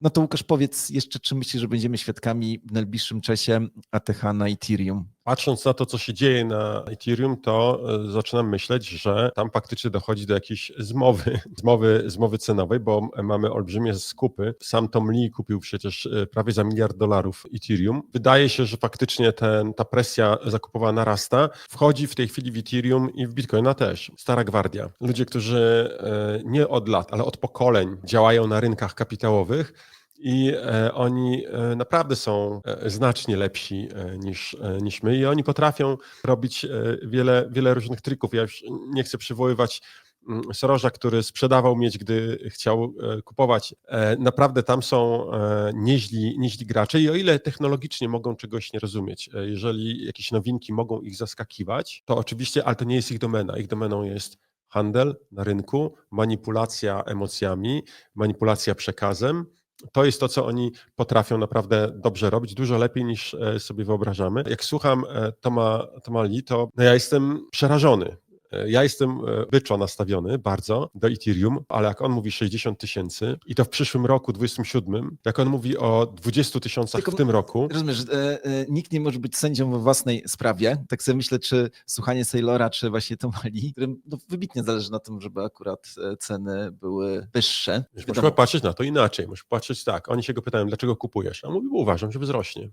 No to Łukasz, powiedz jeszcze, czy myślisz, że będziemy świadkami w najbliższym czasie ATH na Ethereum? Patrząc na to, co się dzieje na Ethereum, to e, zaczynam myśleć, że tam faktycznie dochodzi do jakiejś zmowy, zmowy, zmowy cenowej, bo mamy olbrzymie skupy. Sam Tom Lee kupił przecież e, prawie za miliard dolarów Ethereum. Wydaje się, że faktycznie ten, ta presja zakupowa narasta. Wchodzi w tej chwili w Ethereum i w Bitcoina też. Stara gwardia. Ludzie, którzy e, nie od lat, ale od pokoleń działają na rynkach kapitałowych, i e, oni e, naprawdę są e, znacznie lepsi niż, niż my i oni potrafią robić wiele, wiele różnych trików. Ja już nie chcę przywoływać mm, Sorosza, który sprzedawał mieć, gdy chciał kupować. Naprawdę tam są nieźli, nieźli gracze i o ile technologicznie mogą czegoś nie rozumieć, jeżeli jakieś nowinki mogą ich zaskakiwać, to oczywiście, ale to nie jest ich domena. Ich domeną jest handel na rynku, manipulacja emocjami, manipulacja przekazem. To jest to, co oni potrafią naprawdę dobrze robić, dużo lepiej niż e, sobie wyobrażamy. Jak słucham e, Toma, Toma Lee, to no ja jestem przerażony. E, Ja jestem e, byczo nastawiony bardzo do Ethereum, ale jak on mówi 60 tysięcy i to w przyszłym roku, 27, jak on mówi o 20 tysiącach w tym roku, Rozumiesz, e, e, nikt nie może być sędzią we własnej sprawie. Tak sobie myślę, czy słuchanie Sailora, czy właśnie Tomali, którym no, wybitnie zależy na tym, żeby akurat ceny były wyższe. Wiesz, musimy patrzeć na to inaczej. Musimy patrzeć tak. Oni się go pytają, dlaczego kupujesz? A on mówi, bo uważam, że wzrośnie.